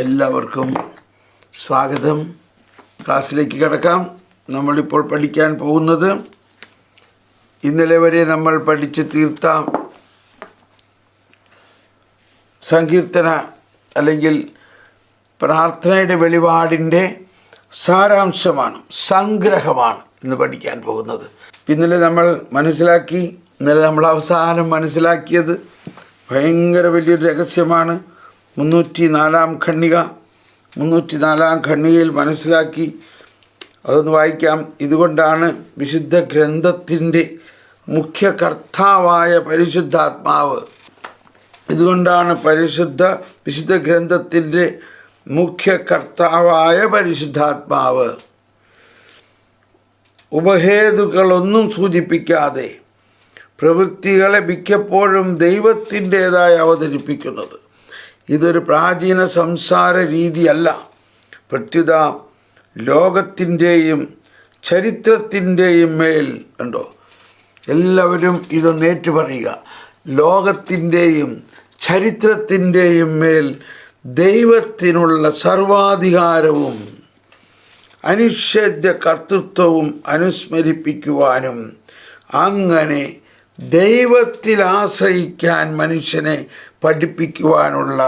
എല്ലാവർക്കും സ്വാഗതം. ക്ലാസ്സിലേക്ക് കിടക്കാം. നമ്മളിപ്പോൾ പഠിക്കാൻ പോകുന്നത് ഇന്നലെ വരെ നമ്മൾ പഠിച്ച് തീർത്ത സങ്കീർത്തന അല്ലെങ്കിൽ പ്രാർത്ഥനയുടെ വെളിപാടിന്റെ സാരാംശമാണ് സംഗ്രഹമാണ് ഇന്ന് പഠിക്കാൻ പോകുന്നത്. ഇന്നലെ നമ്മൾ മനസ്സിലാക്കി ഇന്നലെ നമ്മൾ അവസാനം മനസ്സിലാക്കിയത് ഭയങ്കര വലിയൊരു രഹസ്യമാണ്. മുന്നൂറ്റി നാലാം ഖണ്ണിക മുന്നൂറ്റി നാലാം ഖണ്ണികയിൽ മനസ്സിലാക്കി അതൊന്ന് വായിക്കാം. ഇതുകൊണ്ടാണ് വിശുദ്ധ ഗ്രന്ഥത്തിന്റെ മുഖ്യ കർത്താവായ പരിശുദ്ധാത്മാവ്. ഇതുകൊണ്ടാണ് പരിശുദ്ധ വിശുദ്ധ ഗ്രന്ഥത്തിന്റെ മുഖ്യ കർത്താവായ പരിശുദ്ധാത്മാവ്. ഉപഹേതുക്കളൊന്നും സൂചിപ്പിക്കാതെ പ്രവൃത്തികളെ മിക്കപ്പോഴും ദൈവത്തിന്റേതായി അവതരിപ്പിക്കുന്നത്. ഇതൊരു പ്രാചീന സംസാര രീതിയല്ല. പ്രത്യുത ലോകത്തിന്റെയും ചരിത്രത്തിന്റെയും മേൽ ഉണ്ടോ എല്ലാവരും ഇതൊന്ന് ഏറ്റുപറയുക. ലോകത്തിന്റെയും ചരിത്രത്തിന്റെയും മേൽ ദൈവത്തിനുള്ള സർവാധികാരവും അനിഷേധ്യ കർത്തൃത്വവും അനുസ്മരിപ്പിക്കുവാനും അങ്ങനെ ദൈവത്തിൽ ആശ്രയിക്കാൻ മനുഷ്യനെ പഠിപ്പിക്കുവാനുള്ള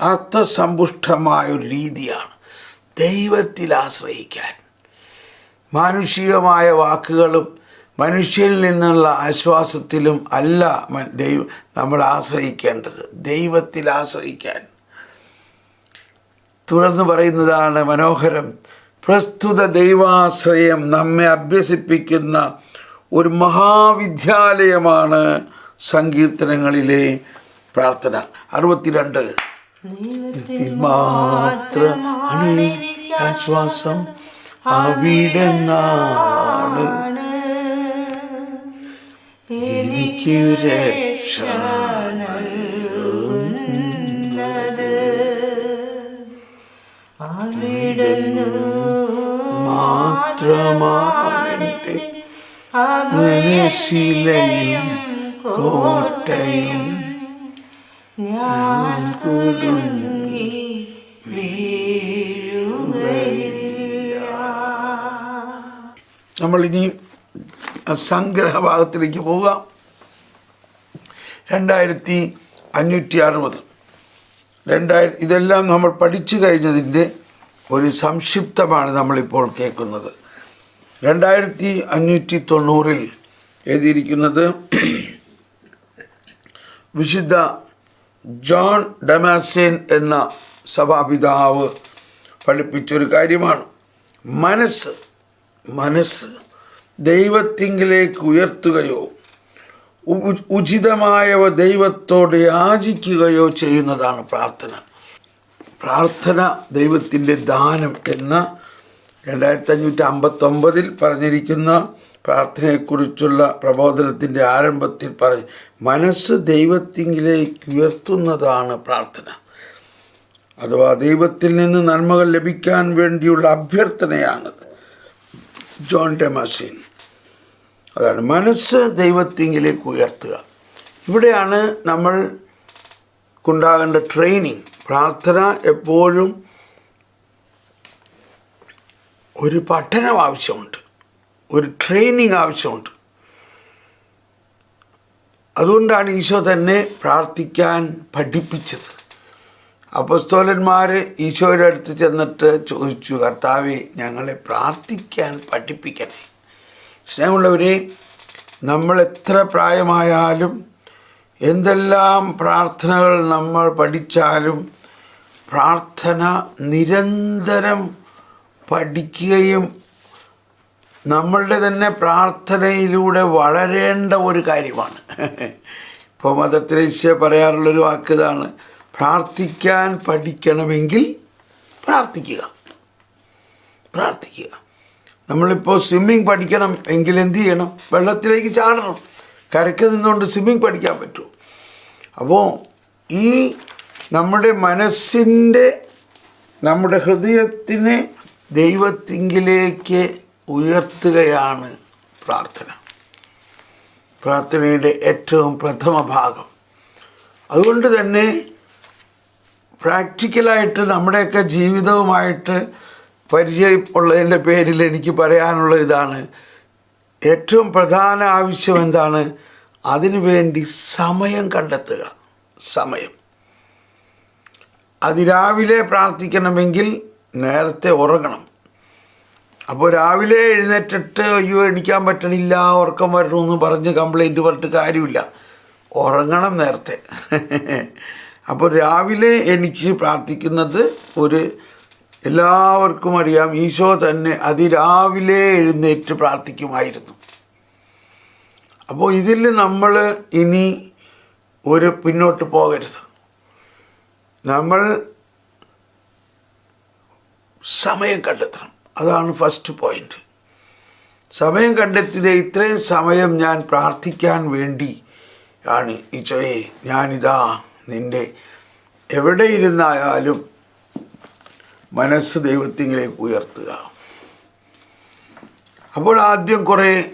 അർത്ഥസമ്പുഷ്ടമായ ഒരു രീതിയാണ് ദൈവത്തിൽ ആശ്രയിക്കാൻ. മാനുഷികമായ വാക്കുകളും മനുഷ്യരിൽ നിന്നുള്ള ആശ്വാസത്തിലും അല്ല ദൈവ നമ്മൾ ആശ്രയിക്കേണ്ടത്. ദൈവത്തിൽ ആശ്രയിക്കാൻ. തുടർന്ന് പറയുന്നതാണ് മനോഹരം. പ്രസ്തുത ദൈവാശ്രയം നമ്മെ അഭ്യസിപ്പിക്കുന്ന ഒരു മഹാവിദ്യാലയമാണ് സങ്കീർത്തനങ്ങളിലെ പ്രാർത്ഥന. അറുപത്തിരണ്ട്. മാത്രം ആശ്വാസം അവിടെ നാണ് എനിക്ക് രക്ഷ മാത്രമാണ്. മനസ്സിലെയും കോട്ടയും നമ്മളിനി സംഗ്രഹഭാഗത്തിലേക്ക് പോവുക. രണ്ടായിരത്തി അഞ്ഞൂറ്റി അറുപത് രണ്ടായിരം ഇതെല്ലാം നമ്മൾ പഠിച്ചു കഴിഞ്ഞതിന്റെ ഒരു സംക്ഷിപ്തമാണ് നമ്മളിപ്പോൾ കേൾക്കുന്നത്. രണ്ടായിരത്തി അഞ്ഞൂറ്റി തൊണ്ണൂറിൽ എഴുതിയിരിക്കുന്നത് വിശുദ്ധ ജോൺ ഡെമാസിൻ എന്ന സഭാപിതാവ് പഠിപ്പിച്ചൊരു കാര്യമാണ്. മനസ്സ് മനസ്സ് ദൈവത്തിങ്കിലേക്ക് ഉയർത്തുകയോ ഉചിതമായവ ദൈവത്തോട് യാചിക്കുകയോ ചെയ്യുന്നതാണ് പ്രാർത്ഥന. പ്രാർത്ഥന ദൈവത്തിന്റെ ദാനം എന്ന രണ്ടായിരത്തി അഞ്ഞൂറ്റി അമ്പത്തൊമ്പതിൽ പറഞ്ഞിരിക്കുന്ന പ്രാർത്ഥനയെക്കുറിച്ചുള്ള പ്രബോധനത്തിന്റെ ആരംഭത്തിൽ പറയും മനസ്സ് ദൈവത്തിങ്കിലേക്ക് ഉയർത്തുന്നതാണ് പ്രാർത്ഥന. അഥവാ ദൈവത്തിൽ നിന്ന് നന്മകൾ ലഭിക്കാൻ വേണ്ടിയുള്ള അഭ്യർത്ഥനയാണത്. ജോൺ ഡെമാസീൻ അതാണ് മനസ്സ് ദൈവത്തിങ്കിലേക്ക് ഉയർത്തുക. ഇവിടെയാണ് നമ്മൾ ഉണ്ടാകേണ്ട ട്രെയിനിങ്. പ്രാർത്ഥന എപ്പോഴും ഒരു പഠനം ആവശ്യമുണ്ട്. ഒരു ട്രെയിനിങ് ആവശ്യമുണ്ട്. അതുകൊണ്ടാണ് ഈശോ തന്നെ പ്രാർത്ഥിക്കാൻ പഠിപ്പിച്ചത്. അപ്പസ്തോലന്മാർ ഈശോയുടെ അടുത്ത് ചെന്നിട്ട് ചോദിച്ചു കർത്താവെ ഞങ്ങളെ പ്രാർത്ഥിക്കാൻ പഠിപ്പിക്കണേ. സ്നേഹമുള്ളവരെ നമ്മൾ എത്ര പ്രായമായാലും എന്തെല്ലാം പ്രാർത്ഥനകൾ നമ്മൾ പഠിച്ചാലും പ്രാർത്ഥന നിരന്തരം പഠിക്കുകയും നമ്മളുടെ തന്നെ പ്രാർത്ഥനയിലൂടെ വളരേണ്ട ഒരു കാര്യമാണ്. ഇപ്പോൾ മതത്തിലേശ്യ പറയാറുള്ളൊരു വാക്ക് ഇതാണ് പ്രാർത്ഥിക്കാൻ പഠിക്കണമെങ്കിൽ പ്രാർത്ഥിക്കുക. പ്രാർത്ഥിക്കുക. നമ്മളിപ്പോൾ സ്വിമ്മിങ് പഠിക്കണം എങ്കിൽ എന്ത് ചെയ്യണം? വെള്ളത്തിലേക്ക് ചാടണം. കരയ്ക്ക് നിന്നുകൊണ്ട് സ്വിമ്മിങ് പഠിക്കാൻ പറ്റുമോ അപ്പോൾ ഈ നമ്മുടെ മനസ്സിന്റെ നമ്മുടെ ഹൃദയത്തിനെ ദൈവത്തിങ്കിലേക്ക് ഉയർത്തുകയാണ് പ്രാർത്ഥന. പ്രാർത്ഥനയുടെ ഏറ്റവും പ്രഥമ ഭാഗം. അതുകൊണ്ട് തന്നെ പ്രാക്ടിക്കലായിട്ട് നമ്മുടെയൊക്കെ ജീവിതവുമായിട്ട് പരിചയമുള്ളതിന്റെ പേരിൽ എനിക്ക് പറയാനുള്ള ഇതാണ്. ഏറ്റവും പ്രധാന ആവശ്യം എന്താണ്? അതിനുവേണ്ടി സമയം കണ്ടെത്തുക. സമയം. അതിരാവിലെ പ്രാർത്ഥിക്കണമെങ്കിൽ നേരത്തെ ഉറങ്ങണം. അപ്പോൾ രാവിലെ എഴുന്നേറ്റിട്ട് അയ്യോ എണിക്കാൻ പറ്റണില്ല ഉറക്കം വരണമെന്ന് പറഞ്ഞ് കംപ്ലൈന്റ് പറഞ്ഞിട്ട് കാര്യമില്ല. ഉറങ്ങണം നേരത്തെ. അപ്പോൾ രാവിലെ എനിക്ക് പ്രാർത്ഥിക്കുന്നത് ഒരു എല്ലാവർക്കും അറിയാം ഈശോ തന്നെ അതിരാവിലെ എഴുന്നേറ്റ് പ്രാർത്ഥിക്കുമായിരുന്നു. അപ്പോൾ ഇതിൽ നമ്മൾ ഇനി ഒരു പിന്നോട്ട് പോകരുത്. നമ്മൾ സമയം കണ്ടെത്തണം. അതാണ് ഫസ്റ്റ് പോയിന്റ് സമയം കണ്ടെത്തിയത് ഇത്രയും സമയം ഞാൻ പ്രാർത്ഥിക്കാൻ വേണ്ടി ആണ്. ഈശോയെ ഞാനിതാ നിന്റെ എവിടെ ഇരുന്നായാലും മനസ്സ് ദൈവത്തിങ്കിലേക്ക് ഉയർത്തുക. അപ്പോൾ ആദ്യം കുറേ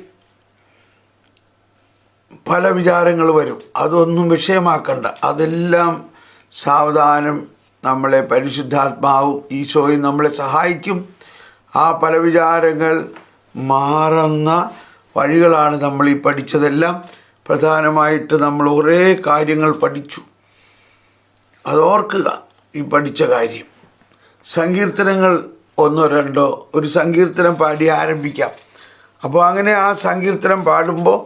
പല വിചാരങ്ങൾ വരും. അതൊന്നും വിഷയമാക്കണ്ട. അതെല്ലാം സാവധാനം നമ്മളെ പരിശുദ്ധാത്മാവും ഈശോയും നമ്മളെ സഹായിക്കും. ആ പല വിചാരങ്ങൾ മാറുന്ന വഴികളാണ് നമ്മൾ ഈ പഠിച്ചതെല്ലാം. പ്രധാനമായിട്ട് നമ്മൾ കുറേ കാര്യങ്ങൾ പഠിച്ചു. അതോർക്കുക ഈ പഠിച്ച കാര്യം. സങ്കീർത്തനങ്ങൾ ഒന്നോ രണ്ടോ ഒരു സങ്കീർത്തനം പാടി ആരംഭിക്കാം. അപ്പോൾ അങ്ങനെ ആ സങ്കീർത്തനം പാടുമ്പോൾ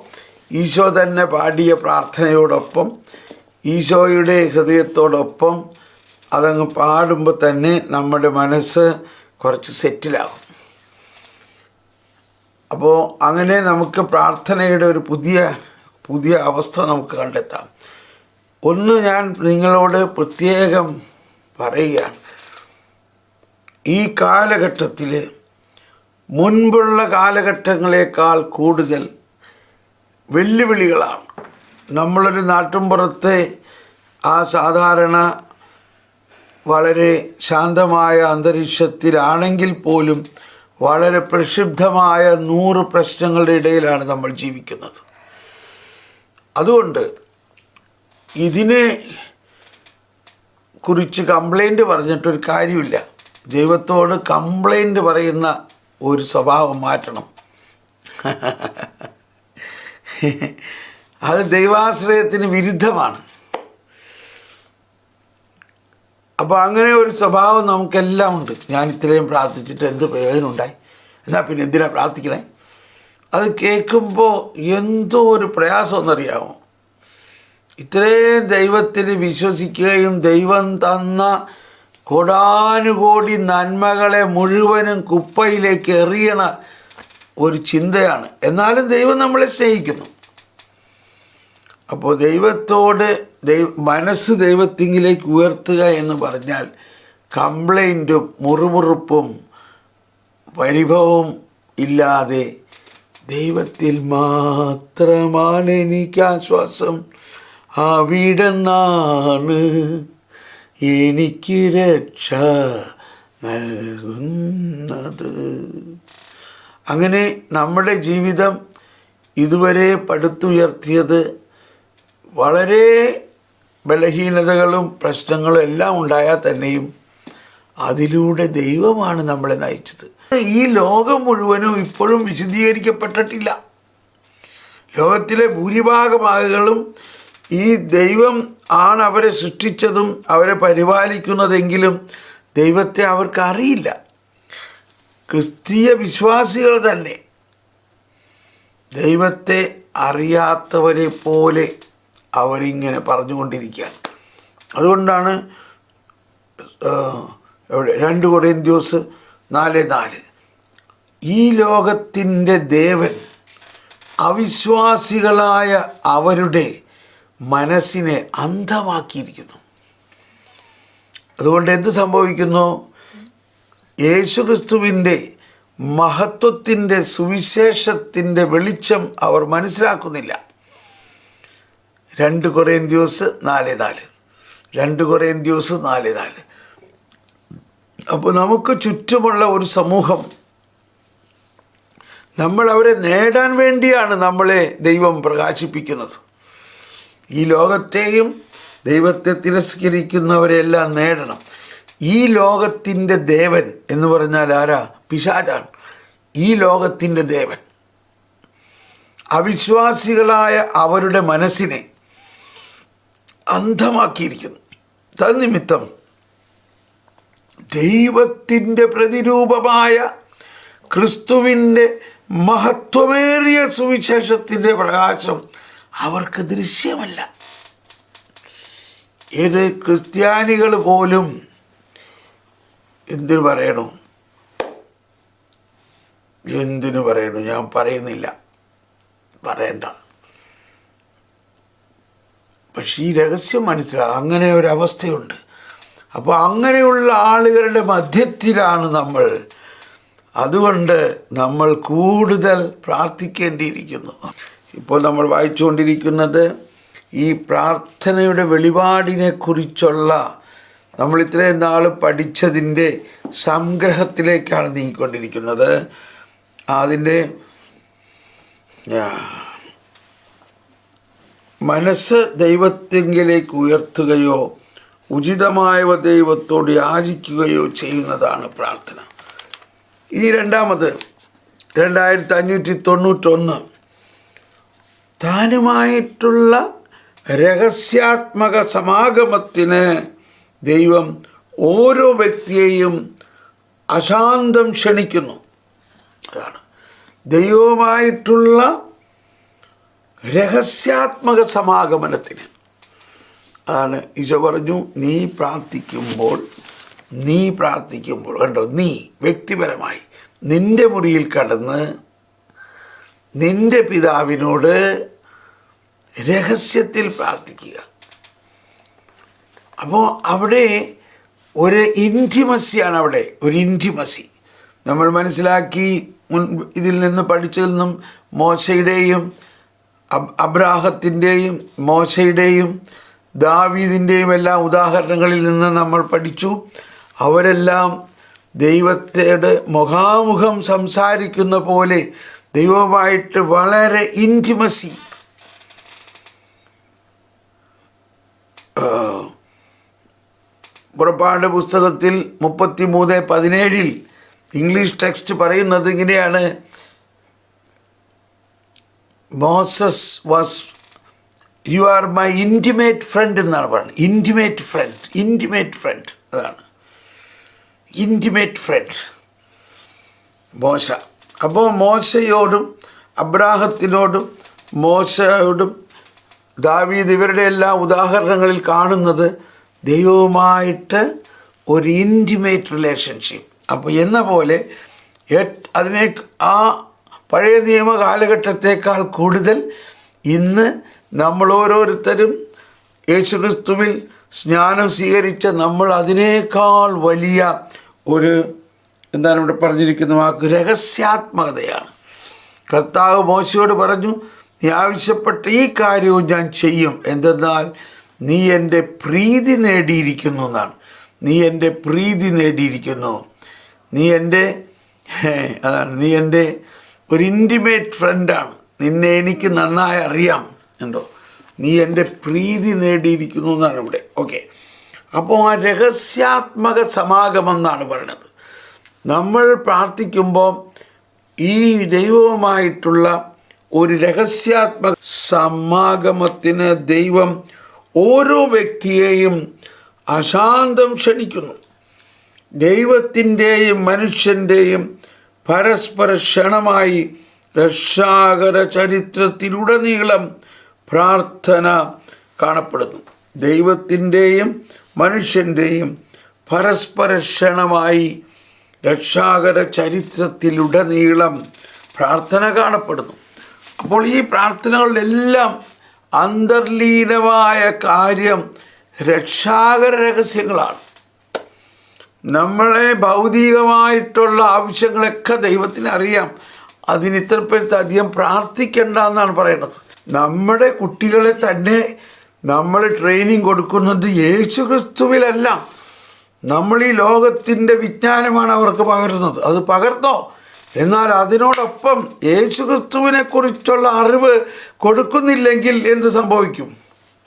ഈശോ തന്നെ പാടിയ പ്രാർത്ഥനയോടൊപ്പം ഈശോയുടെ ഹൃദയത്തോടൊപ്പം അതങ്ങ് പാടുമ്പോൾ തന്നെ നമ്മുടെ മനസ്സ് കുറച്ച് സെറ്റിലാകും അപ്പോൾ അങ്ങനെ നമുക്ക് പ്രാർത്ഥനയുടെ ഒരു പുതിയ പുതിയ അവസ്ഥ നമുക്ക് കണ്ടെത്താം. ഒന്ന് ഞാൻ നിങ്ങളോട് പ്രത്യേകം പറയുകയാണ്. ഈ കാലഘട്ടത്തിൽ മുൻപുള്ള കാലഘട്ടങ്ങളേക്കാൾ കൂടുതൽ വെല്ലുവിളികളാണ്. നമ്മളൊരു നാട്ടിൻപുറത്തെ ആ സാധാരണ വളരെ ശാന്തമായ അന്തരീക്ഷത്തിലാണെങ്കിൽ പോലും വളരെ പ്രക്ഷുബ്ധമായ നൂറ് പ്രശ്നങ്ങളുടെ ഇടയിലാണ് നമ്മൾ ജീവിക്കുന്നത്. അതുകൊണ്ട് ഇതിനെ കുറിച്ച് കംപ്ലൈന്റ് പറഞ്ഞിട്ടൊരു കാര്യമില്ല. ദൈവത്തോട് കംപ്ലൈന്റ് പറയുന്ന ഒരു സ്വഭാവം മാറ്റണം. അത് ദൈവാശ്രയത്തിന് വിരുദ്ധമാണ്. അപ്പോൾ അങ്ങനെ ഒരു സ്വഭാവം നമുക്കെല്ലാം ഉണ്ട്. ഞാൻ ഇത്രയും പ്രാർത്ഥിച്ചിട്ട് എന്ത് പ്രയോജനം ഉണ്ടായി എന്നാൽ പിന്നെ എന്തിനാണ് പ്രാർത്ഥിക്കണേ? അത് കേൾക്കുമ്പോൾ എന്തോ ഒരു പ്രയാസമെന്നറിയാമോ ഇത്രയും ദൈവത്തിന് വിശ്വസിക്കുകയും ദൈവം തന്ന കോടാനുകോടി നന്മകളെ മുഴുവനും കുപ്പയിലേക്ക് എറിയണ ഒരു ചിന്തയാണ്. എന്നാലും ദൈവം നമ്മളെ സ്നേഹിക്കുന്നു. അപ്പോൾ ദൈവത്തോട് ദൈവ മനസ്സ് ദൈവത്തിങ്കിലേക്ക് ഉയർത്തുക എന്ന് പറഞ്ഞാൽ കംപ്ലൈന്റും മുറുമുറുപ്പും പരിഭവവും ഇല്ലാതെ ദൈവത്തിൽ മാത്രമാണ് എനിക്ക് ആശ്വാസം. അവിടെന്നാണ് എനിക്ക് രക്ഷ നൽകുന്നത്. അങ്ങനെ നമ്മുടെ ജീവിതം ഇതുവരെ പടുത്തുയർത്തിയത് വളരെ ബലഹീനതകളും പ്രശ്നങ്ങളും എല്ലാം ഉണ്ടായാൽ തന്നെയും അതിലൂടെ ദൈവമാണ് നമ്മളെ നയിച്ചത്. ഈ ലോകം മുഴുവനും ഇപ്പോഴും വിശദീകരിക്കപ്പെട്ടിട്ടില്ല. ലോകത്തിലെ ഭൂരിഭാഗം ഈ ദൈവം ആണ് അവരെ സൃഷ്ടിച്ചതും അവരെ പരിപാലിക്കുന്നതെങ്കിലും ദൈവത്തെ അവർക്ക് അറിയില്ല. ക്രിസ്തീയ വിശ്വാസികൾ തന്നെ ദൈവത്തെ അറിയാത്തവരെ പോലെ അവരിങ്ങനെ പറഞ്ഞുകൊണ്ടിരിക്കുകയാണ് അതുകൊണ്ടാണ് എവിടെ രണ്ട് കൊറിയന്ത്യോസ് നാല് നാല്. ഈ ലോകത്തിന്റെ ദേവൻ അവിശ്വാസികളായ അവരുടെ മനസ്സിനെ അന്ധമാക്കിയിരിക്കുന്നു. അതുകൊണ്ട് എന്ത് സംഭവിക്കുന്നു? യേശുക്രിസ്തുവിന്റെ മഹത്വത്തിന്റെ സുവിശേഷത്തിന്റെ വെളിച്ചം അവർ മനസ്സിലാക്കുന്നില്ല. രണ്ട് കൊറേന്ത്യോസ് നാല് നാല്. രണ്ട് കൊറേന്ത്യോസ് നാല് നാല്. അപ്പോൾ നമുക്ക് ചുറ്റുമുള്ള ഒരു സമൂഹം നമ്മൾ അവരെ നേടാൻ വേണ്ടിയാണ് നമ്മളെ ദൈവം പ്രകാശിപ്പിക്കുന്നത്. ഈ ലോകത്തെയും ദൈവത്തെ തിരസ്കരിക്കുന്നവരെല്ലാം നേടണം. ഈ ലോകത്തിന്റെ ദേവൻ എന്ന് പറഞ്ഞാൽ ആരാ? പിശാചാണ്. ഈ ലോകത്തിന്റെ ദേവൻ. അവിശ്വാസികളായ അവരുടെ മനസ്സിനെ അന്ധമാക്കിയിരിക്കുന്നു. തന്നിമിത്തം ദൈവത്തിന്റെ പ്രതിരൂപമായ ക്രിസ്തുവിന്റെ മഹത്വമേറിയ സുവിശേഷത്തിന്റെ പ്രകാശം അവർക്ക് ദൃശ്യമല്ല. ഇത് ക്രിസ്ത്യാനികൾ പോലും എന്തിനു പറയണു? എന്തിനു പറയണു? ഞാൻ പറയുന്നില്ല. പറയണ്ട. പക്ഷേ ഈ രഹസ്യം മനസ്സിലാകും അങ്ങനെ ഒരു അവസ്ഥയുണ്ട് അപ്പോൾ അങ്ങനെയുള്ള ആളുകളുടെ മധ്യത്തിലാണ് നമ്മൾ. അതുകൊണ്ട് നമ്മൾ കൂടുതൽ പ്രാർത്ഥിക്കേണ്ടിയിരിക്കുന്നു. ഇപ്പോൾ നമ്മൾ വായിച്ചുകൊണ്ടിരിക്കുന്നത് ഈ പ്രാർത്ഥനയുടെ വെളിപാടിനെ കുറിച്ചുള്ള നമ്മൾ ഇത്രയും നാൾ പഠിച്ചതിന്റെ സംഗ്രഹത്തിലേക്കാണ് നീങ്ങിക്കൊണ്ടിരിക്കുന്നത്. അതിന്റെ മനസ്സ് ദൈവത്തെങ്കിലേക്ക് ഉയർത്തുകയോ ഉചിതമായവ ദൈവത്തോട് യാചിക്കുകയോ ചെയ്യുന്നതാണ് പ്രാർത്ഥന. ഇനി രണ്ടാമത് രണ്ടായിരത്തി അഞ്ഞൂറ്റി തൊണ്ണൂറ്റൊന്ന് താനുമായിട്ടുള്ള രഹസ്യാത്മക സമാഗമത്തിന് ദൈവം ഓരോ വ്യക്തിയെയും അശാന്തം ക്ഷണിക്കുന്നു. അതാണ്. ദൈവവുമായിട്ടുള്ള രഹസ്യാത്മക സമാഗമനത്തിന്. അതാണ് ഈശോ പറഞ്ഞു നീ പ്രാർത്ഥിക്കുമ്പോൾ നീ പ്രാർത്ഥിക്കുമ്പോൾ കണ്ടോ നീ വ്യക്തിപരമായി നിന്റെ മുറിയിൽ കടന്ന് നിന്റെ പിതാവിനോട് രഹസ്യത്തിൽ പ്രാർത്ഥിക്കുക. അപ്പോൾ അവിടെ ഒരു ഇന്റിമസിയാണ് അവിടെ ഒരു ഇന്റിമസി നമ്മൾ മനസ്സിലാക്കി മുൻ ഇതിൽ നിന്ന് പഠിച്ചതിൽ നിന്നും മോശയുടെയും അബ്രാഹത്തിന്റെയും മോശയുടെയും ദാവീദിന്റെയും എല്ലാം ഉദാഹരണങ്ങളിൽ നിന്ന് നമ്മൾ പഠിച്ചു. അവരെല്ലാം ദൈവത്തോട് മുഖാമുഖം സംസാരിക്കുന്ന പോലെ ദൈവമായിട്ട് വളരെ ഇന്റിമസി പുറപ്പാട് പുസ്തകത്തിൽ മുപ്പത്തി മൂന്ന് പതിനേഴിൽ ഇംഗ്ലീഷ് ടെക്സ്റ്റ് പറയുന്നത് ഇങ്ങനെയാണ്. Moses was you are my intimate friend എന്നാണ് പറയുന്നത്. ഇന്റിമേറ്റ് ഫ്രണ്ട് ഇന്റിമേറ്റ് ഫ്രണ്ട് അതാണ് ഇന്റിമേറ്റ് ഫ്രണ്ട് മോശ. അപ്പോൾ മോശയോടും അബ്രാഹത്തിനോടും മോശയോടും ദാവീദ് ഇവരുടെ എല്ലാ ഉദാഹരണങ്ങളിൽ കാണുന്നത് ദൈവവുമായിട്ട് ഒരു ഇന്റിമേറ്റ് റിലേഷൻഷിപ്പ് അപ്പോൾ എന്ന പോലെ അതിനെ ആ പഴയ നിയമ കാലഘട്ടത്തേക്കാൾ കൂടുതൽ ഇന്ന് നമ്മൾ ഓരോരുത്തരും യേശുക്രിസ്തുവിൽ സ്നാനം സ്വീകരിച്ച നമ്മൾ അതിനേക്കാൾ വലിയ ഒരു എന്താണ് ഇവിടെ പറഞ്ഞിരിക്കുന്ന വാക്ക്? രഹസ്യാത്മകതയാണ്. കർത്താവ് മോശയോട് പറഞ്ഞു നീ ആവശ്യപ്പെട്ട ഈ കാര്യവും ഞാൻ ചെയ്യും. എന്തെന്നാൽ നീ എന്റെ പ്രീതി നേടിയിരിക്കുന്നു എന്നാണ്. നീ എന്റെ പ്രീതി നേടിയിരിക്കുന്നു. നീ എന്റെ അതാണ്. നീ എന്റെ ഒരു ഇന്റിമേറ്റ് ഫ്രണ്ടാണ് നിന്നെ എനിക്ക് നന്നായി അറിയാം ഉണ്ടോ നീ എന്റെ പ്രീതി നേടിയിരിക്കുന്നു എന്നാണ് ഇവിടെ. ഓക്കെ അപ്പോൾ ആ രഹസ്യാത്മക സമാഗമം എന്നാണ് പറയുന്നത്. നമ്മൾ പ്രാർത്ഥിക്കുമ്പോൾ ഈ ദൈവവുമായിട്ടുള്ള ഒരു രഹസ്യാത്മക സമാഗമത്തിന് ദൈവം ഓരോ വ്യക്തിയെയും അശാന്തം ക്ഷണിക്കുന്നു. ദൈവത്തിന്റെയും മനുഷ്യന്റെയും പരസ്പര ക്ഷണമായി രക്ഷാകര ചരിത്രത്തിലുടനീളം പ്രാർത്ഥന കാണപ്പെടുന്നു. ദൈവത്തിന്റെയും മനുഷ്യന്റെയും പരസ്പര ക്ഷണമായി രക്ഷാകര ചരിത്രത്തിലുടനീളം പ്രാർത്ഥന കാണപ്പെടുന്നു. അപ്പോൾ ഈ പ്രാർത്ഥനകളിലെല്ലാം അന്തർലീനമായ കാര്യം രക്ഷാകര രഹസ്യങ്ങളാണ്. നമ്മളെ ഭൗതികമായിട്ടുള്ള ആവശ്യങ്ങളൊക്കെ ദൈവത്തിന് അറിയാം. അതിന് ഇത്രപ്പെടുത്ത് അധികം പ്രാർത്ഥിക്കേണ്ട എന്നാണ് പറയുന്നത് നമ്മുടെ കുട്ടികളെ തന്നെ നമ്മൾ ട്രെയിനിങ് കൊടുക്കുന്നത് യേശു ക്രിസ്തുവിലല്ല നമ്മൾ ഈ ലോകത്തിന്റെ വിജ്ഞാനമാണ് അവർക്ക് പകരുന്നത്. അത് പകർന്നോ? എന്നാൽ അതിനോടൊപ്പം യേശു ക്രിസ്തുവിനെ കുറിച്ചുള്ള അറിവ് കൊടുക്കുന്നില്ലെങ്കിൽ എന്ത് സംഭവിക്കും?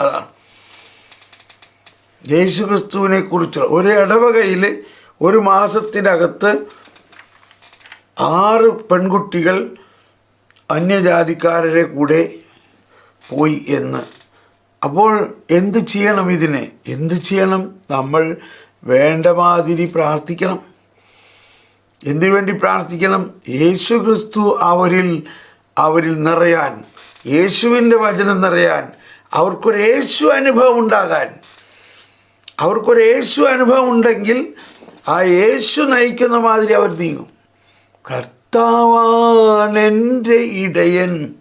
അതാണ്. യേശു ക്രിസ്തുവിനെ കുറിച്ചുള്ള ഒരു ഇടവകയിൽ ഒരു മാസത്തിനകത്ത് ആറ് പെൺകുട്ടികൾ അന്യജാതിക്കാരുടെ കൂടെ പോയി എന്ന്. അപ്പോൾ എന്ത് ചെയ്യണം ഇതിനെ? എന്ത് ചെയ്യണം? നമ്മൾ വേണ്ട മാതിരി പ്രാർത്ഥിക്കണം. എന്തിനു വേണ്ടി പ്രാർത്ഥിക്കണം? യേശു ക്രിസ്തു അവരിൽ അവരിൽ നിറയാൻ യേശുവിന്റെ വചനം നിറയാൻ അവർക്കൊരു യേശു അനുഭവം ഉണ്ടാകാൻ. അവർക്കൊരു യേശു അനുഭവം ഉണ്ടെങ്കിൽ ആ യേശു നയിക്കുന്ന മാതിരി അവർ നീങ്ങും. കർത്താവാണെന്റെ ഇടയൻ.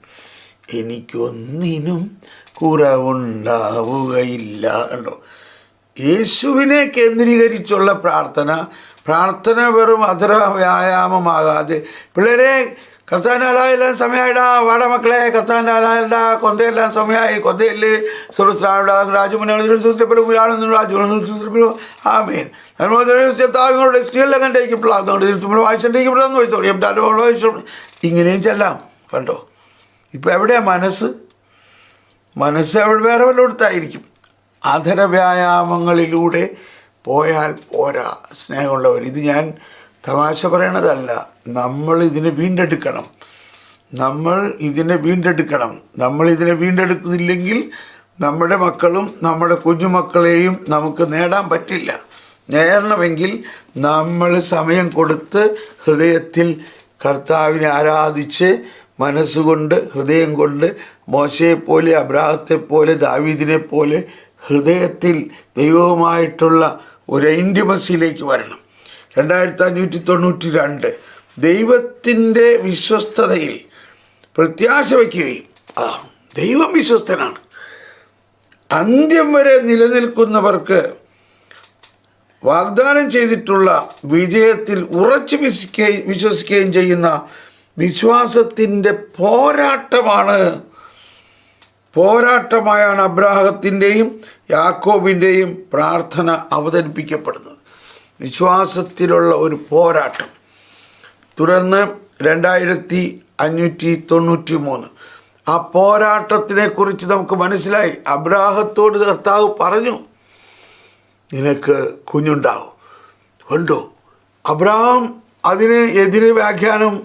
എനിക്കൊന്നിനും കുറവുണ്ടാവുകയില്ല കണ്ടോ? യേശുവിനെ കേന്ദ്രീകരിച്ചുള്ള പ്രാർത്ഥന പ്രാർത്ഥന വെറും അധര വ്യായാമമാകാതെ പിള്ളേരെ കർത്താന്റെ ആലായെല്ലാം സമയമായിടാ വാട മക്കളെ കർത്താന്റെ അലായടാ കൊന്തയെല്ലാം സമയമായി കൊന്തയിൽ സുരസ്രാവിടെ രാജുമനും ആമേൻ. താങ്കളുടെ സ്ത്രീയെല്ലാം കണ്ടേക്കപ്പെടാം വായിച്ചിട്ടേക്കപ്പെടാന്ന് ചോദിച്ചോളൂ ഇങ്ങനെയും ചെല്ലാം. കണ്ടോ? ഇപ്പം എവിടെയാ മനസ്സ്? മനസ്സ് എവിടെ വേറെ വല്ലയിടത്തായിരിക്കും അധര വ്യായാമങ്ങളിലൂടെ പോയാൽ പോരാ സ്നേഹമുള്ളവർ. ഇത് ഞാൻ തമാശ പറയണതല്ല. നമ്മൾ ഇതിനെ വീണ്ടെടുക്കണം. നമ്മൾ ഇതിനെ വീണ്ടെടുക്കണം. നമ്മൾ ഇതിനെ വീണ്ടെടുക്കുന്നില്ലെങ്കിൽ നമ്മുടെ മക്കളും നമ്മുടെ കുഞ്ഞുമക്കളെയും നമുക്ക് നേടാൻ പറ്റില്ല. നേടണമെങ്കിൽ നമ്മൾ സമയം കൊടുത്ത് ഹൃദയത്തിൽ കർത്താവിനെ ആരാധിച്ച് മനസ്സുകൊണ്ട് ഹൃദയം കൊണ്ട് മോശയെപ്പോലെ അബ്രാഹത്തെപ്പോലെ ദാവീദിനെപ്പോലെ ഹൃദയത്തിൽ ദൈവവുമായിട്ടുള്ള ഒരു ഇന്റിമസിയിലേക്ക് വരണം. രണ്ടായിരത്തി അഞ്ഞൂറ്റി തൊണ്ണൂറ്റി രണ്ട് ദൈവത്തിന്റെ വിശ്വസ്തതയിൽ പ്രത്യാശ വയ്ക്കുകയും അതാണ്. ദൈവം വിശ്വസ്തനാണ്. അന്ത്യം വരെ നിലനിൽക്കുന്നവർക്ക് വാഗ്ദാനം ചെയ്തിട്ടുള്ള വിജയത്തിൽ ഉറച്ചു വിശ്വസിക്കുകയും വിശ്വസിക്കുകയും ചെയ്യുന്ന വിശ്വാസത്തിന്റെ പോരാട്ടമാണ്. പോരാട്ടമായാണ് അബ്രാഹത്തിന്റെയും യാക്കോബിന്റെയും പ്രാർത്ഥന അവതരിപ്പിക്കപ്പെടുന്നത്. വിശ്വാസത്തിലുള്ള ഒരു പോരാട്ടം. തുടർന്ന് രണ്ടായിരത്തി അഞ്ഞൂറ്റി തൊണ്ണൂറ്റി മൂന്ന്. ആ പോരാട്ടത്തിനെ കുറിച്ച് നമുക്ക് മനസ്സിലായി. അബ്രാഹത്തോട് കർത്താവ് പറഞ്ഞു നിനക്ക് കുഞ്ഞുണ്ടാവും. ഉണ്ടോ അബ്രാഹം അതിന് എതിരെ വ്യാഖ്യാനം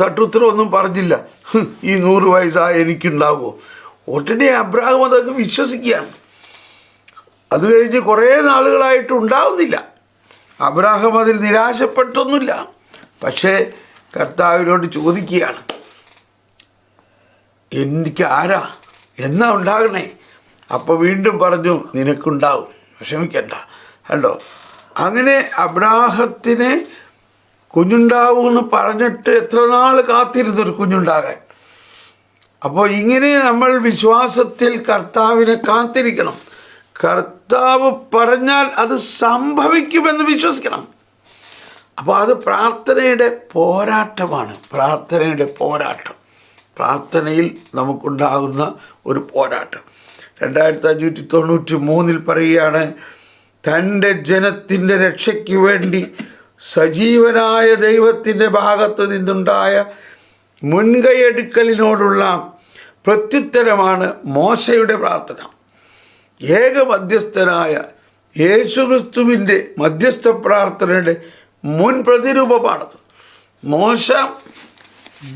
തട്ടുത്തരം ഒന്നും പറഞ്ഞില്ല. "ഹ്, ഈ നൂറ് വയസ്സായ എനിക്കുണ്ടാവുമോ ഉടനെ അബ്രാഹം അതൊക്കെ വിശ്വസിക്കുകയാണ്. അത് കഴിഞ്ഞ് കുറേ നാളുകളായിട്ട് ഉണ്ടാവുന്നില്ല. അബ്രാഹം അതിൽ നിരാശപ്പെട്ടൊന്നുമില്ല. പക്ഷേ കർത്താവിനോട് ചോദിക്കുകയാണ് എനിക്ക് ആരാ? എന്നാ ഉണ്ടാകണേ? അപ്പോൾ വീണ്ടും പറഞ്ഞു നിനക്കുണ്ടാവും. വിഷമിക്കണ്ട. കണ്ടോ? അങ്ങനെ അബ്രാഹത്തിന് കുഞ്ഞുണ്ടാവും എന്ന് പറഞ്ഞിട്ട് എത്ര നാൾ കാത്തിരുന്നൊരു കുഞ്ഞുണ്ടാകാൻ? അപ്പോൾ ഇങ്ങനെ നമ്മൾ വിശ്വാസത്തിൽ കർത്താവിനെ കാത്തിരിക്കണം. കർത്താവ് പറഞ്ഞാൽ അത് സംഭവിക്കുമെന്ന് വിശ്വസിക്കണം. അപ്പോൾ അത് പ്രാർത്ഥനയുടെ പോരാട്ടമാണ്. പ്രാർത്ഥനയുടെ പോരാട്ടം. പ്രാർത്ഥനയിൽ നമുക്കുണ്ടാകുന്ന ഒരു പോരാട്ടം. രണ്ടായിരത്തി അഞ്ഞൂറ്റി തൊണ്ണൂറ്റി മൂന്നിൽ പറയുകയാണ് തന്റെ ജനത്തിന്റെ രക്ഷയ്ക്ക് വേണ്ടി സജീവനായ ദൈവത്തിന്റെ ഭാഗത്ത് നിന്നുണ്ടായ മുൻകൈയെടുക്കലിനോടുള്ള പ്രത്യുത്തരമാണ് മോശയുടെ പ്രാർത്ഥന. ഏക മധ്യസ്ഥനായ യേശുക്രിസ്തുവിന്റെ മധ്യസ്ഥ പ്രാർത്ഥനയുടെ മുൻ പ്രതിരൂപമാണത്. മോശ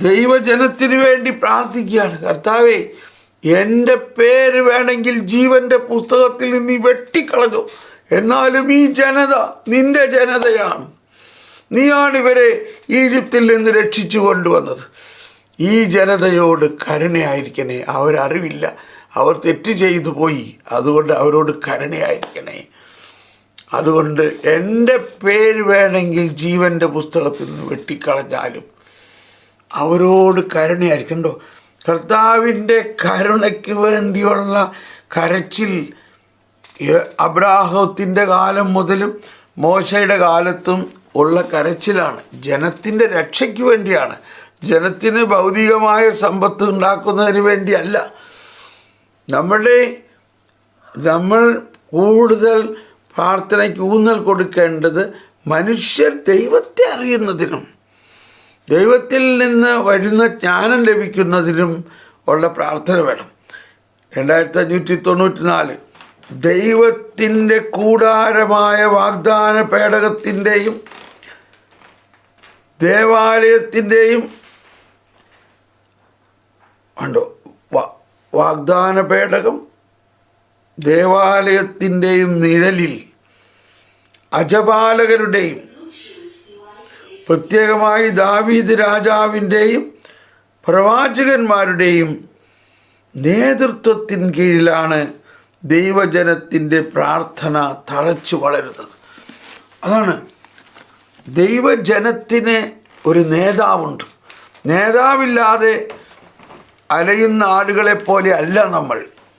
ദൈവജനത്തിന് വേണ്ടി പ്രാർത്ഥിക്കുകയാണ്. കർത്താവേ എന്റെ പേര് വേണമെങ്കിൽ ജീവന്റെ പുസ്തകത്തിൽ നിന്ന് വെട്ടിക്കളഞ്ഞു. എന്നാലും ഈ ജനത നിന്റെ ജനതയാണ്. നീയാണ് ഇവരെ ഈജിപ്തിൽ നിന്ന് രക്ഷിച്ചു കൊണ്ടുവന്നത്. ഈ ജനതയോട് കരുണയായിരിക്കണേ. അവരറിവില്ല. അവർ തെറ്റ് ചെയ്തു പോയി. അതുകൊണ്ട് അവരോട് കരുണയായിരിക്കണേ. അതുകൊണ്ട് എന്റെ പേര് വേണമെങ്കിൽ ജീവന്റെ പുസ്തകത്തിൽ നിന്ന് വെട്ടിക്കളഞ്ഞാലും അവരോട് കരുണയായിരിക്കണ്ടോ കർത്താവിന്റെ കരുണയ്ക്ക് വേണ്ടിയുള്ള കരച്ചിൽ അബ്രാഹത്തിന്റെ കാലം മുതലും മോശയുടെ കാലത്തും ഉള്ള കരച്ചിലാണ്. ജനത്തിന്റെ രക്ഷയ്ക്ക് വേണ്ടിയാണ്. ജനത്തിന് ഭൗതികമായ സമ്പത്ത് ഉണ്ടാക്കുന്നതിന് വേണ്ടിയല്ല. നമ്മളുടെ നമ്മൾ കൂടുതൽ പ്രാർത്ഥനയ്ക്ക് ഊന്നൽ കൊടുക്കേണ്ടത് മനുഷ്യർ ദൈവത്തെ അറിയുന്നതിനും ദൈവത്തിൽ നിന്ന് വരുന്ന ജ്ഞാനം ലഭിക്കുന്നതിനും ഉള്ള പ്രാർത്ഥന വേണം. രണ്ടായിരത്തി അഞ്ഞൂറ്റി തൊണ്ണൂറ്റി നാല് ദൈവത്തിന്റെ കൂടാരമായ വാഗ്ദാന പേടകത്തിന്റെയും ദേവാലയത്തിന്റെയും ഉണ്ടോ? വാഗ്ദാന പേടകം ദേവാലയത്തിന്റെയും നിഴലിൽ അജപാലകരുടെയും പ്രത്യേകമായി ദാവീദ് രാജാവിന്റെയും പ്രവാചകന്മാരുടെയും നേതൃത്വത്തിൻ കീഴിലാണ് ദൈവജനത്തിന്റെ പ്രാർത്ഥന തഴച്ചു വളരുന്നത്. അതാണ് ദൈവജനത്തിന് ഒരു നേതാവുണ്ട്. നേതാവില്ലാതെ അലയുന്ന ആടുകളെ പോലെ അല്ല നമ്മൾ.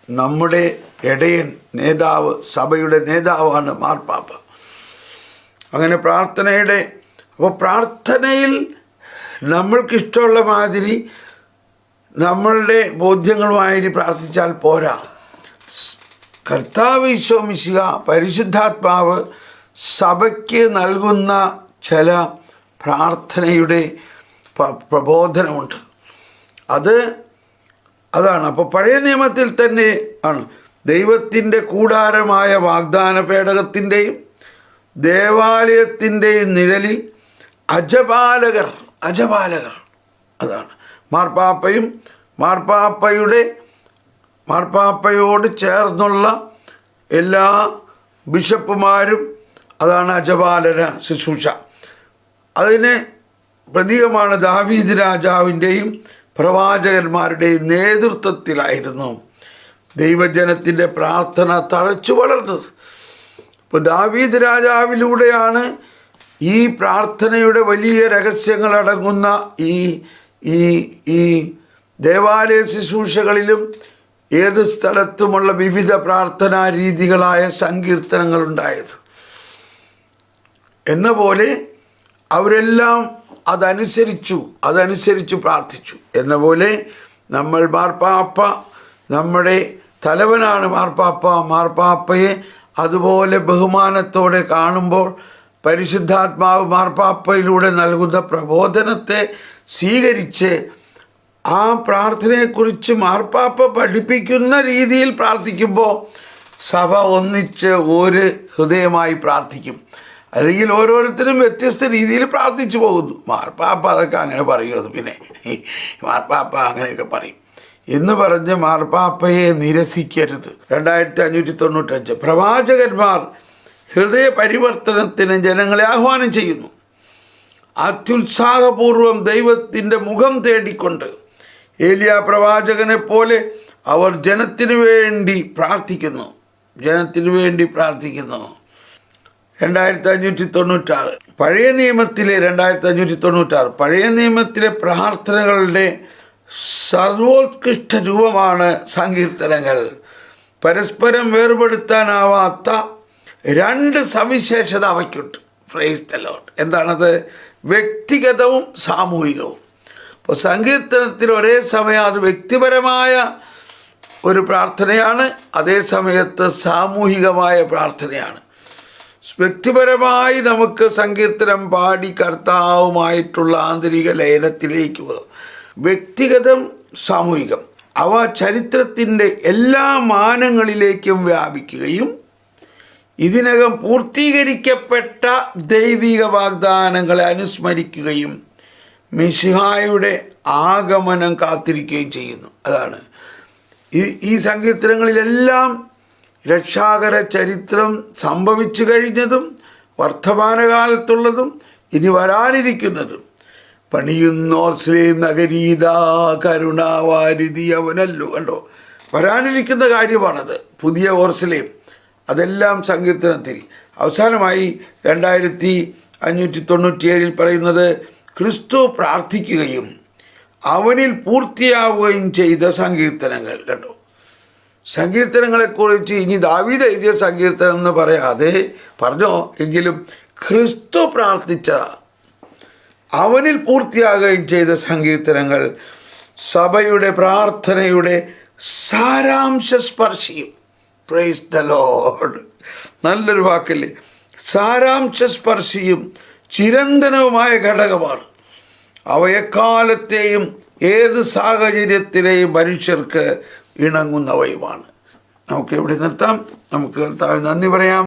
നമ്മുടെ ഇടയൻ നേതാവ് സഭയുടെ നേതാവാണ് മാർപ്പാപ്പ. അങ്ങനെ പ്രാർത്ഥനയുടെ അപ്പോൾ പ്രാർത്ഥനയിൽ നമ്മൾക്കിഷ്ടമുള്ള മാതിരി നമ്മളുടെ ബോധ്യങ്ങളുമായി പ്രാർത്ഥിച്ചാൽ പോരാ. കർത്താവ് ഈശോമിശിക പരിശുദ്ധാത്മാവ് സഭയ്ക്ക് നൽകുന്ന ചില പ്രാർത്ഥനയുടെ പ്രബോധനമുണ്ട്. അത് അതാണ്. അപ്പോൾ പഴയ നിയമത്തിൽ തന്നെ ആണ്. ദൈവത്തിന്റെ കൂടാരമായ വാഗ്ദാന പേടകത്തിന്റെയും ദേവാലയത്തിന്റെയും നിഴലിൽ അജപാലകർ അജപാലകർ അതാണ്. മാർപ്പാപ്പയും മാർപ്പാപ്പയുടെ മാർപ്പാപ്പയോട് ചേർന്നുള്ള എല്ലാ ബിഷപ്പുമാരും അതാണ് അജപാലന ശുശ്രൂഷ. അതിന് പ്രതീകമാണ് ദാവീദ് രാജാവിന്റെയും പ്രവാചകന്മാരുടെയും നേതൃത്വത്തിലായിരുന്നു ദൈവജനത്തിന്റെ പ്രാർത്ഥന തഴച്ചു വളർന്നത്. ഇപ്പോൾ ദാവീദ് രാജാവിലൂടെയാണ് ഈ പ്രാർത്ഥനയുടെ വലിയ രഹസ്യങ്ങളടങ്ങുന്ന ഈ ഈ ഈ ദേവാലയ ശുശ്രൂഷകളിലും ഏത് സ്ഥലത്തുമുള്ള വിവിധ പ്രാർത്ഥനാ രീതികളായ സങ്കീർത്തനങ്ങളുണ്ടായത്. എന്ന പോലെ അവരെല്ലാം അതനുസരിച്ചു അതനുസരിച്ചു പ്രാർത്ഥിച്ചു. എന്ന പോലെ നമ്മൾ മാർപ്പാപ്പ നമ്മുടെ തലവനാണ് മാർപ്പാപ്പ. മാർപ്പാപ്പയെ അതുപോലെ ബഹുമാനത്തോടെ കാണുമ്പോൾ പരിശുദ്ധാത്മാവ് മാർപ്പാപ്പയിലൂടെ നൽകുന്ന പ്രബോധനത്തെ സ്വീകരിച്ച് ആ പ്രാർത്ഥനയെക്കുറിച്ച് മാർപ്പാപ്പ പഠിപ്പിക്കുന്ന രീതിയിൽ പ്രാർത്ഥിക്കുമ്പോൾ സഭ ഒന്നിച്ച് ഒരു ഹൃദയമായി പ്രാർത്ഥിക്കും. അല്ലെങ്കിൽ ഓരോരുത്തരും വ്യത്യസ്ത രീതിയിൽ പ്രാർത്ഥിച്ചു പോകുന്നു. മാർപ്പാപ്പ അതൊക്കെ അങ്ങനെ പറയുമത് പിന്നെ. മാർപ്പാപ്പ അങ്ങനെയൊക്കെ പറയും. എന്ന് പറഞ്ഞ് മാർപ്പാപ്പയെ നിരസിക്കരുത്. രണ്ടായിരത്തി അഞ്ഞൂറ്റി തൊണ്ണൂറ്റഞ്ച് പ്രവാചകന്മാർ ഹൃദയ പരിവർത്തനത്തിന് ജനങ്ങളെ ആഹ്വാനം ചെയ്യുന്നു. അത്യുത്സാഹപൂർവം ദൈവത്തിന്റെ മുഖം തേടിക്കൊണ്ട് ഏലിയ പ്രവാചകനെ പോലെ അവർ ജനത്തിനു വേണ്ടി പ്രാർത്ഥിക്കുന്നു. ജനത്തിനു വേണ്ടി പ്രാർത്ഥിക്കുന്നു. രണ്ടായിരത്തി അഞ്ഞൂറ്റി തൊണ്ണൂറ്റാറ് പഴയ നിയമത്തിലെ രണ്ടായിരത്തി അഞ്ഞൂറ്റി തൊണ്ണൂറ്റാറ് പഴയ നിയമത്തിലെ പ്രാർത്ഥനകളുടെ സർവോത്കൃഷ്ട രൂപമാണ് സങ്കീർത്തനങ്ങൾ. പരസ്പരം വേർപെടുത്താനാവാത്ത രണ്ട് സവിശേഷത അവയ്ക്കുണ്ട്. ഫ്രൈസ് തലോട്ട് എന്താണത്? വ്യക്തിഗതവും സാമൂഹികവും. അപ്പോൾ സങ്കീർത്തനത്തിൽ ഒരേ സമയം അത് വ്യക്തിപരമായ ഒരു പ്രാർത്ഥനയാണ് അതേ സമയത്ത് സാമൂഹികമായ പ്രാർത്ഥനയാണ്. വ്യക്തിപരമായി നമുക്ക് സങ്കീർത്തനം പാടി കർത്താവുമായിട്ടുള്ള ആന്തരിക ലയനത്തിലേക്ക് വ്യക്തിഗതം സാമൂഹികം. അവ ചരിത്രത്തിന്റെ എല്ലാ മാനങ്ങളിലേക്കും വ്യാപിക്കുകയും ഇതിനകം പൂർത്തീകരിക്കപ്പെട്ട ദൈവിക വാഗ്ദാനങ്ങളെ അനുസ്മരിക്കുകയും മിഷിഹായുടെ ആഗമനം കാത്തിരിക്കുകയും ചെയ്യുന്നു. അതാണ്. ഈ ഈ സങ്കീർത്തനങ്ങളിലെല്ലാം രക്ഷാകര ചരിത്രം സംഭവിച്ചു കഴിഞ്ഞതും വർത്തമാനകാലത്തുള്ളതും ഇനി വരാനിരിക്കുന്നതും. പണിയുന്നോർ ശ്രീ നഗരീതാ കരുണാവാരിധി അവനല്ലോ കണ്ടോ? വരാനിരിക്കുന്ന കാര്യമാണത്. പുതിയ ഓർസ്ലേം അതെല്ലാം സങ്കീർത്തനത്തിൽ. അവസാനമായി രണ്ടായിരത്തി അഞ്ഞൂറ്റി തൊണ്ണൂറ്റിയേഴിൽ പറയുന്നത് ക്രിസ്തു പ്രാർത്ഥിക്കുകയും അവനിൽ പൂർത്തിയാവുകയും ചെയ്ത സങ്കീർത്തനങ്ങൾ കണ്ടോ? സങ്കീർത്തനങ്ങളെക്കുറിച്ച് ഇനി ദാവീദ് എഴുതിയ സങ്കീർത്തനം എന്ന് പറയാതെ പറഞ്ഞോ? എങ്കിലും ക്രിസ്തു പ്രാർത്ഥിച്ച അവനിൽ പൂർത്തിയാകുകയും ചെയ്ത സങ്കീർത്തനങ്ങൾ സഭയുടെ പ്രാർത്ഥനയുടെ സാരാംശ സ്പർശിയും പ്രൈസ് ദ ലോഡ് നല്ലൊരു വാക്കല്ലേ? സാരാംശ സ്പർശിയും ചിരന്തനവുമായ ഘടകമാണ്. അവ എക്കാലത്തെയും ഏത് സാഹചര്യത്തിലെയും മനുഷ്യർക്ക് ഇണങ്ങുന്നവയുമാണ് നമുക്ക് എവിടെ നിർത്താം? നമുക്ക് താഴെ നന്ദി പറയാം.